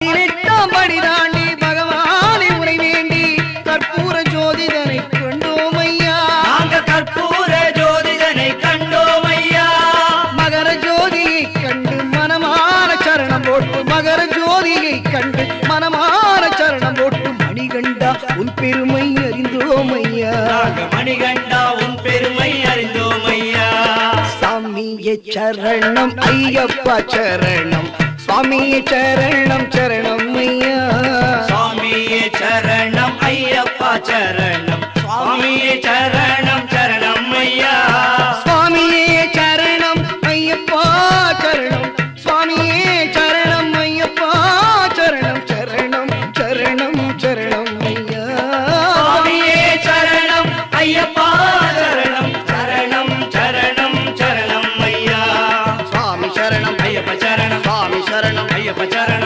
பதினெட்டாம் படி தாண்டி பகவானை உரை வேண்டி கற்பூர ஜோதிடனை கண்டோம் ஐயா நாங்க கற்பூர ஜோதிடனை கண்டோம் ஐயா மகர ஜோதியை கண்டு மனமான சரணம் போட்டு மகர ஜோதியை கண்டு மனமான சரணம் போட்டு மணிகண்டா உன் பெருமை அறிந்தோம் ஐயா நாங்க மணிகண்டா உன் பெருமை அறிந்தோம் ஐயா சாமியே சரணம் ஐயப்பா சரணம். சாமியே சரணம் சரணம் ஐயா. சாமியே சரணம் ஐயப்பா சரணம். சுவாமியே சரணம் ಪ್ರಚಾರಣ